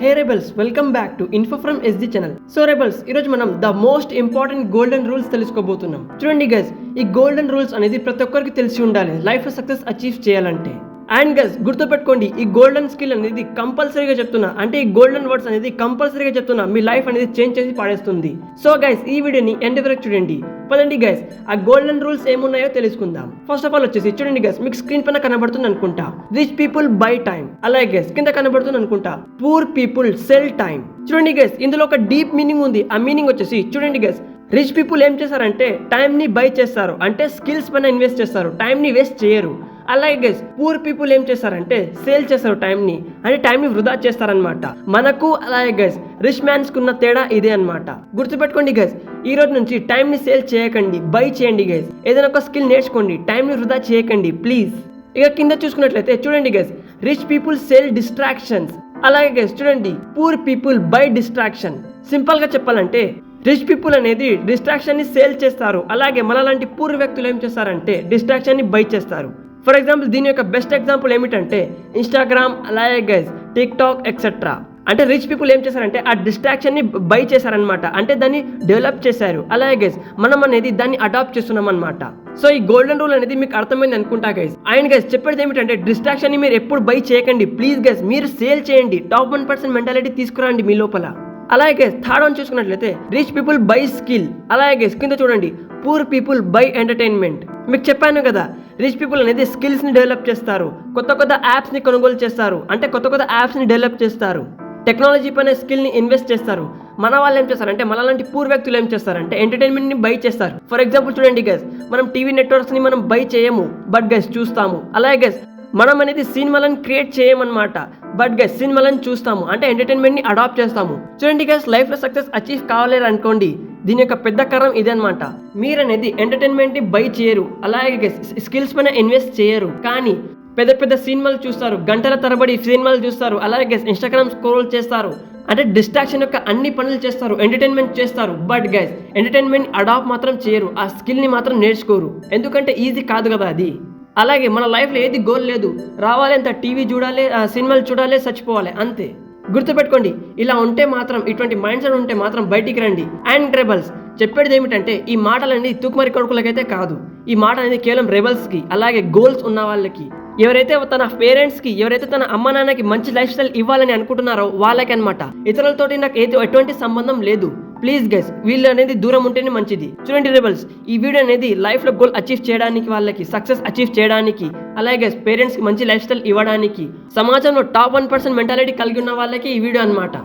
Hey rebels welcome back to info from SD channel so rebels ఈరోజు మనం the most important golden rules తెలుసుకోబోతున్నాం. చూడండి guys ఈ golden rules అనేది ప్రతి ఒక్కరికి తెలిసి ఉండాలి. లైఫ్లో సక్సెస్ అచీవ్ చేయాలంటే. అండ్ గైస్ గుర్తుపెట్టుకోండి ఈ గోల్డెన్ స్కిల్ అనేది కంపల్సరీగా చెప్తున్నా. అంటే ఈ గోల్డెన్ వర్డ్స్ అనేది కంపల్సరీగా చెప్తున్నా. మీ లైఫ్ అనేది చేంజ్ చేసి పాడేస్తుంది. సో గైస్ ఈ వీడియోని ఎండ్ వరకు చూడండి. పదండి గైస్ ఆ గోల్డెన్ రూల్స్ ఏమున్నాయో తెలుసుకుందాం. ఫస్ట్ ఆఫ్ ఆల్ వచ్చేసి చూడండి గైస్ మీకు స్క్రీన్ పైన కనబడుతుంది అనుకుంటా. రిచ్ పీపుల్ బై టైం అలాగే గైస్ కింద కనబడుతుంది అనుకుంటా. పూర్ పీపుల్ సెల్ టైం చూడండి గైస్ ఇందులో ఒక డీప్ మీనింగ్ ఉంది. ఆ మీనింగ్ వచ్చేసి చూడండి గైస్ రిచ్ పీపుల్ ఏం చేస్తారంటే టైంని బై చేస్తారు. అంటే స్కిల్స్ పైన ఇన్వెస్ట్ చేస్తారు. టైంని వేస్ట్ చేయరు. అలాగే గైస్ పూర్ పీపుల్ ఏం చేస్తారంటే సేల్ చేస్తారు టైంని అంటే టైంని వృధా చేస్తారనమాట మనకు అలాగే గైస్ రిచ్ మ్యాన్స్ కున్న తేడా ఇదే అనమాట గుర్తుపెట్టుకోండి గైస్ ఈ రోజు నుంచి టైంని సేల్ చేయకండి బై చేయండి గైస్ ఏదైనా ఒక స్కిల్ నేర్చుకోండి టైంని వృధా చేయకండి ప్లీజ్ ఇక కింద చూసుకున్నట్లయితే చూడండి guys rich people sell distractions అలాగే గైస్ చూడండి పూర్ పీపుల్ బై డిస్ట్రాక్షన్ సింపుల్గా చెప్పాలంటే రిచ్ పీపుల్ అనేది డిస్ట్రాక్షన్ని సేల్ చేస్తారు. అలాగే మనలాంటి పూర్ వ్యక్తులు ఏం చేస్తారంటే డిస్ట్రాక్షన్ని బై చేస్తారు. ఫర్ ఎగ్జాంపుల్ దీని యొక్క బెస్ట్ ఎగ్జాంపుల్ ఏమిటంటే ఇన్స్టాగ్రామ్ అలాగే టిక్ టాక్ ఎక్సెట్రా అంటే రిచ్ పీపుల్ ఏం చేశారంటే ఆ డిస్ట్రాక్షన్ని బై చేశారనమాట అంటే దాన్ని డెవలప్ చేశారు. అలాగే గైస్ మనం అనేది దాన్ని అడాప్ట్ చేస్తున్నాం అనమాట సో ఈ గోల్డెన్ రూల్ అనేది మీకు అర్థమైంది అనుకుంటా గైస్ ఆయన గైస్ చెప్పేది ఏమిటంటే డిస్ట్రాక్షన్ని మీరు ఎప్పుడు బై చేయకండి. ప్లీజ్ గైస్ మీరు సేల్ చేయండి. టాప్ వన్ పర్సెంట్ మెంటాలిటీ తీసుకురండి మీ లోపల. అలాగే థర్డ్ వన్ చూసుకున్నట్లయితే రిచ్ పీపుల్ బై స్కిల్ అలాగే కింద చూడండి. పూర్ పీపుల్ బై ఎంటర్టైన్మెంట్ మీకు చెప్పాను కదా రిచ్ పీపుల్ అనేది స్కిల్స్ని డెవలప్ చేస్తారు. కొత్త కొత్త యాప్స్ని కొనుగోలు చేస్తారు. అంటే కొత్త కొత్త యాప్స్ని డెవలప్ చేస్తారు. టెక్నాలజీ పైన స్కిల్ని ఇన్వెస్ట్ చేస్తారు. మన వాళ్ళు ఏం చేస్తారంటే మనలాంటి పూర్ వ్యక్తులు ఏం చేస్తారంటే ఎంటర్టైన్మెంట్ని బై చేస్తారు. ఫర్ ఎగ్జాంపుల్ చూడండి గైస్ మనం టీవీ నెట్వర్క్స్ని మనం బై చేయము. బట్ గైస్ చూస్తాము. అలాగే గైస్ మనం అనేది సినిమాలను క్రియేట్ చేయమన్నమాట. బట్ గైస్ సినిమాలను చూస్తాము. అంటే ఎంటర్టైన్మెంట్ని అడాప్ట్ చేస్తాము. చూడండి గైస్ లైఫ్లో సక్సెస్ అచీవ్ కావాలేరు అనుకోండి దీని యొక్క పెద్ద కరం ఇది అనమాట మీరు అనేది ఎంటర్టైన్మెంట్ని బై చేయరు. అలాగే స్కిల్స్ పైన ఇన్వెస్ట్ చేయరు. కానీ పెద్ద పెద్ద సినిమాలు చూస్తారు. గంటల తరబడి సినిమాలు చూస్తారు. అలాగే ఇన్స్టాగ్రామ్ స్క్రోల్ చేస్తారు. అంటే డిస్ట్రాక్షన్ యొక్క అన్ని పనులు చేస్తారు. ఎంటర్టైన్మెంట్ చేస్తారు. బట్ గైస్ ఎంటర్టైన్మెంట్ అడాప్ట్ మాత్రం చేయరు. ఆ స్కిల్ని మాత్రం నేర్చుకోరు. ఎందుకంటే ఈజీ కాదు కదా అది. అలాగే మన లైఫ్లో ఏది గోల్ లేదు. రావాలి అంత టీవీ చూడాలి ఆ సినిమాలు చూడాలి చచ్చిపోవాలి. అంతే. గుర్తుపెట్టుకోండి ఇలా ఉంటే మాత్రం ఇటువంటి మైండ్ సెట్ ఉంటే మాత్రం బయటికి రండి. అండ్ రెబల్స్ చెప్పేది ఏమిటంటే ఈ మాటలన్నీ తూకుమరి కొడుకులకైతే కాదు. ఈ మాట అనేది కేవలం రెబల్స్కి అలాగే గోల్స్ ఉన్న వాళ్ళకి. ఎవరైతే తన పేరెంట్స్కి ఎవరైతే తన అమ్మ నాన్నకి మంచి లైఫ్ స్టైల్ ఇవ్వాలని అనుకుంటున్నారో వాళ్ళకి అనమాట ఇతరులతోటి నాకు ఏదో ఎటువంటి సంబంధం లేదు. ప్లీజ్ గైస్ వీళ్ళు అనేది దూరం ఉంటేనే మంచిది. చూడండి రెబల్స్ ఈ వీడియో అనేది లైఫ్లో గోల్ అచీవ్ చేయడానికి వాళ్ళకి సక్సెస్ అచీవ్ చేయడానికి అలాగే పేరెంట్స్కి మంచి లైఫ్ స్టైల్ ఇవ్వడానికి సమాజంలో టాప్ వన్ పర్సెంట్ మెంటాలిటీ కలిగి ఉన్న వాళ్ళకి ఈ వీడియో అనమాట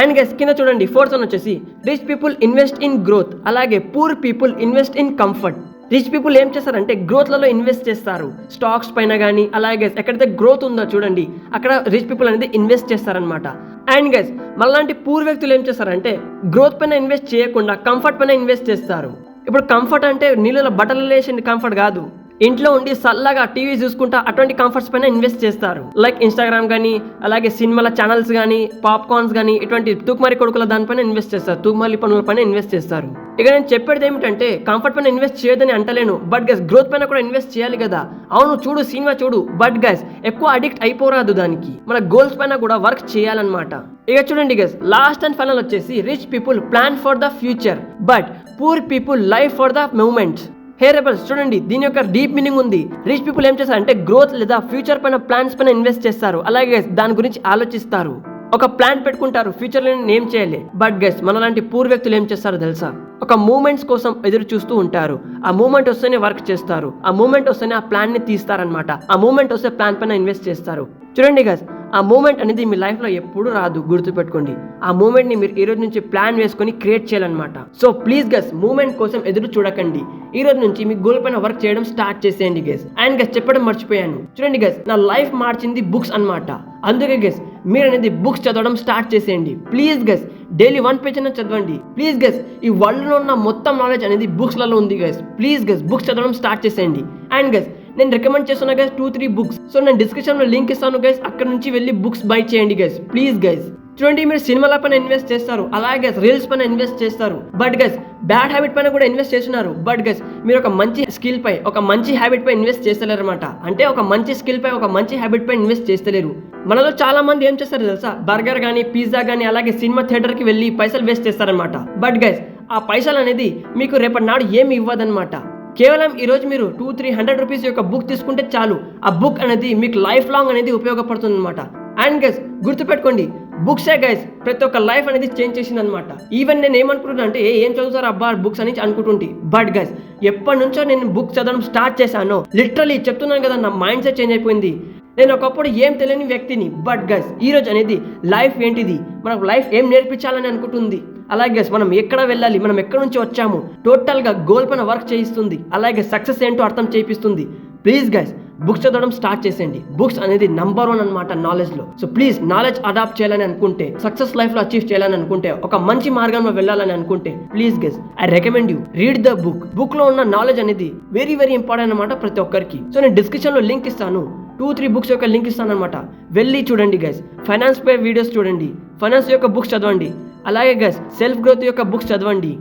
అండ్ గైస్ కింద చూడండి ఫోర్త్ వన్ వచ్చేసి rich people invest in growth అలాగే poor people invest in comfort rich people ఏం చేస్తారంటే గ్రోత్లలో ఇన్వెస్ట్ చేస్తారు. స్టాక్స్ పైన కానీ అలాగే ఎక్కడైతే గ్రోత్ ఉందో చూడండి అక్కడ రిచ్ పీపుల్ అనేది ఇన్వెస్ట్ చేస్తారనమాట అండ్ గైస్ మళ్ళాంటి పూర్ వ్యక్తులు ఏం చేస్తారంటే గ్రోత్ పైన ఇన్వెస్ట్ చేయకుండా కంఫర్ట్ పైన ఇన్వెస్ట్ చేస్తారు. ఇప్పుడు కంఫర్ట్ అంటే నీళ్ళలో బట్టలు వేసిన కంఫర్ట్ కాదు. ఇంట్లో ఉండి చల్లగా టీవీ చూసుకుంటా అటువంటి కంఫర్ట్స్ పైన ఇన్వెస్ట్ చేస్తారు. లైక్ ఇన్స్టాగ్రామ్ కానీ అలాగే సినిమాల ఛానల్స్ కానీ పాప్కార్న్స్ కానీ ఇటువంటి తూకుమారి కొడుకుల దానిపైన ఇన్వెస్ట్ చేస్తారు. తూకుమారి పనుల పైన ఇన్వెస్ట్ చేస్తారు. ఇక నేను చెప్పేది ఏమిటంటే కంఫర్ట్ పైన ఇన్వెస్ట్ చేయదని అంటలేను. బట్ గైస్ గ్రోత్ పైన కూడా ఇన్వెస్ట్ చేయాలి కదా. అవును చూడు సినిమా చూడు. బట్ గైస్ ఎక్కువ అడిక్ట్ అయిపోరాదు దానికి. మన గోల్స్ పైన కూడా వర్క్ చేయాలన్నమాట. ఇక చూడండి గైస్ లాస్ట్ అండ్ ఫైనల్ వచ్చేసి rich people plan for the future but poor people life for the moments hey rebels చూడండి దీని యొక్క డీప్ మీనింగ్ ఉంది. రిచ్ పీపుల్ ఏం చేస్తారు అంటే గ్రోత్ లేదా ఫ్యూచర్ పైన ప్లాన్స్ పైన ఇన్వెస్ట్ చేస్తారు. అలాగే దాని గురించి ఆలోచిస్తారు. ఒక ప్లాన్ పెట్టుకుంటారు. ఫ్యూచర్లో నేను ఏం చేయాలి. బట్ గెస్ మనలాంటి పూర్ వ్యక్తులు ఏం చేస్తారో తెలుసా? ఒక మూమెంట్స్ కోసం ఎదురు చూస్తూ ఉంటారు. ఆ మూమెంట్ వస్తేనే వర్క్ చేస్తారు. ఆ మూమెంట్ వస్తేనే ఆ ప్లాన్ని తీస్తారనమాట ఆ మూమెంట్ వస్తే ప్లాన్ పైన ఇన్వెస్ట్ చేస్తారు. చూడండి గస్ ఆ మూమెంట్ అనేది మీ లైఫ్లో ఎప్పుడు రాదు గుర్తుపెట్టుకోండి. ఆ మూమెంట్ని మీరు ఈ రోజు నుంచి ప్లాన్ వేసుకొని క్రియేట్ చేయాలన్నమాట. సో ప్లీజ్ గస్ మూమెంట్ కోసం ఎదురు చూడకండి. ఈ రోజు నుంచి మీ గోల్ పైన వర్క్ చేయడం స్టార్ట్ చేసేయండి గస్ అండ్ గస్ చెప్పడం మర్చిపోయాను. చూడండి గస్ నా లైఫ్ మార్చింది బుక్స్ అన్నమాట. అందుకే గెస్ మీరు అనేది బుక్స్ చదవడం స్టార్ట్ చేసేయండి. Please guys daily one page అయినా చదవండి. ప్లీజ్ గస్ ఈ వరల్డ్లో ఉన్న మొత్తం నాలెడ్జ్ అనేది బుక్స్లలో ఉంది గస్ ప్లీజ్ గస్ బుక్స్ చదవడం స్టార్ట్ చేసేయండి. అండ్ గస్ నేను రికమెండ్ చేస్తున్నా guys two three books so నేను డిస్క్రిప్షన్లో లింక్ ఇస్తాను గైస్ అక్కడ నుంచి వెళ్ళి బుక్స్ బై చేయండి గైస్ ప్లీజ్ గైస్ చూడండి మీరు సినిమాల పైన ఇన్వెస్ట్ చేస్తారు అలాగే రీల్స్ పైన ఇన్వెస్ట్ చేస్తారు. బట్ గైస్ బ్యాడ్ హ్యాబిట్ పైన కూడా ఇన్వెస్ట్ చేస్తున్నారు. బట్ గైస్ మీరు ఒక మంచి స్కిల్ పై ఒక మంచి హ్యాబిట్ పై ఇన్వెస్ట్ చేస్తలేరు అనమాట అంటే ఒక మంచి స్కిల్ పై ఒక మంచి హ్యాబిట్ పై ఇన్వెస్ట్ చేస్తలేరు. మనలో చాలా మంది ఏం చేస్తారు తెలుసా? బర్గర్ కానీ పిజ్జా కానీ అలాగే సినిమా థియేటర్కి వెళ్ళి పైసలు వేస్ట్ చేస్తారనమాట బట్ గైస్ ఆ పైసలు అనేది మీకు రేపటి నాడు ఏమి ఇవ్వదనమాట కేవలం ఈరోజు మీరు టూ త్రీ హండ్రెడ్ రూపీస్ యొక్క బుక్ తీసుకుంటే చాలు. ఆ బుక్ అనేది మీకు లైఫ్ లాంగ్ అనేది ఉపయోగపడుతుంది అనమాట అండ్ గైస్ గుర్తుపెట్టుకోండి బుక్సే గైస్ ప్రతి ఒక్క లైఫ్ అనేది చేంజ్ చేసింది అనమాట ఈవెన్ నేను ఏమనుకుంటున్నా అంటే "ఏ, ఏం చదువుతారు అబ్బా బుక్స్ అని అనుకుంటుంటే. బట్ గైస్ ఎప్పటి నుంచో నేను బుక్ చదవడం స్టార్ట్ చేశాను లిటరలీ చెప్తున్నాను కదా నా మైండ్ సెట్ చేంజ్ అయిపోయింది. నేను ఒకప్పుడు ఏం తెలియని వ్యక్తిని బట్ గైస్ ఈ రోజు అనేది లైఫ్ ఏంటిది? మనకు లైఫ్ ఏం నేర్పించాలని అనుకుంటుంది? అలాగే మనం ఎక్కడ వెళ్ళాలి మనం ఎక్కడి నుంచి వచ్చాము టోటల్గా గోల్ పైన వర్క్ చేయిస్తుంది అలాగే సక్సెస్ ఏంటో అర్థం చేపిస్తుంది ప్లీజ్ గైస్ బుక్స్ చదవడం స్టార్ట్ చేసేయండి. బుక్స్ అనేది నంబర్ వన్ అనమాట నాలెడ్జ్లో సో ప్లీజ్ నాలెడ్జ్ అడాప్ట్ చేయాలని అనుకుంటే సక్సెస్ లైఫ్లో అచీవ్ చేయాలని అనుకుంటే ఒక మంచి మార్గంలో వెళ్ళాలని అనుకుంటే please guys I recommend you read the book. బుక్లో ఉన్న నాలెడ్జ్ అనేది వెరీ వెరీ ఇంపార్టెంట్ అనమాట ప్రతి ఒక్కరికి. సో నేను డిస్క్రిప్షన్లో లింక్ ఇస్తాను. టూ త్రీ బుక్స్ యొక్క లింక్ ఇస్తాను అనమాట వెళ్ళి చూడండి గైస్ ఫైనాన్స్ పై వీడియోస్ చూడండి. ఫైనాన్స్ యొక్క బుక్స్ చదవండి. అలాగే గస్ సెల్ఫ్ గ్రోత్ యొక్క బుక్స్ చదవండి.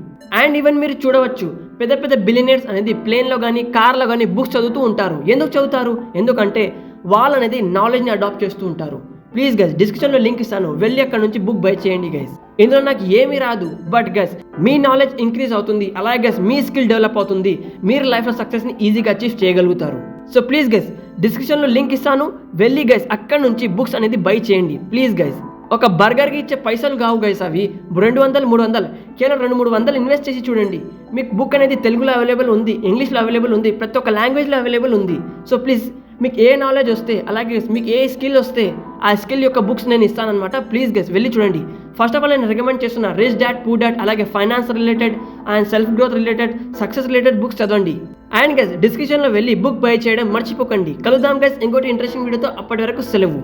అండ్ ఈవెన్ మీరు చూడవచ్చు పెద్ద పెద్ద బిలినియర్స్ అనేది ప్లేన్లో కానీ కార్లో కానీ బుక్స్ చదువుతూ ఉంటారు. ఎందుకు చదువుతారు? ఎందుకంటే వాళ్ళు అనేది నాలెడ్జ్ని అడాప్ట్ చేస్తూ ఉంటారు. ప్లీజ్ గైస్ డిస్క్రిప్షన్లో లింక్ ఇస్తాను. వెళ్ళి అక్కడ నుంచి బుక్ బై చేయండి గైస్ ఇందులో నాకు ఏమీ రాదు. బట్ గైస్ మీ నాలెడ్జ్ ఇంక్రీజ్ అవుతుంది. అలాగే గైస్ మీ స్కిల్ డెవలప్ అవుతుంది. మీరు లైఫ్లో సక్సెస్ని ఈజీగా అచీవ్ చేయగలుగుతారు. సో ప్లీజ్ గైస్ డిస్క్రిప్షన్లో లింక్ ఇస్తాను. వెళ్ళి గైస్ అక్కడ నుంచి బుక్స్ అనేది బై చేయండి. ప్లీజ్ గైస్ ఒక బర్గర్కి ఇచ్చే పైసలు కావు గైస్ అవి. రెండు వందలు మూడు వందలు. కేవలం రెండు మూడు వందలు ఇన్వెస్ట్ చేసి చూడండి. మీకు బుక్ అనేది తెలుగులో అవైలబుల్ ఉంది ఇంగ్లీష్లో అవైలబుల్ ఉంది ప్రతి ఒక్క లాంగ్వేజ్లో అవైలబుల్ ఉంది. సో ప్లీజ్ మీకు ఏ నాలెడ్జ్ వస్తే అలాగే మీకు ఏ స్కిల్ వస్తే ఆ స్కిల్ యొక్క బుక్స్ నేను ఇస్తానమాట ప్లీజ్ గెస్ వెళ్ళి చూడండి. ఫస్ట్ ఆఫ్ ఆల్ నేను రికమెండ్ చేస్తున్నా రిచ్ డాట్ పూ డాట్ అలాగే finance related and self growth related success related books చదవండి అండ్ గెస్ డిస్క్రిప్షన్లో వెళ్ళి బుక్ బై చేయడం మర్చిపోకండి. కలుద్దాం గైస్ ఇంకోటి ఇంట్రెస్టింగ్ వీడియోతో అప్పటి వరకు సెలవు.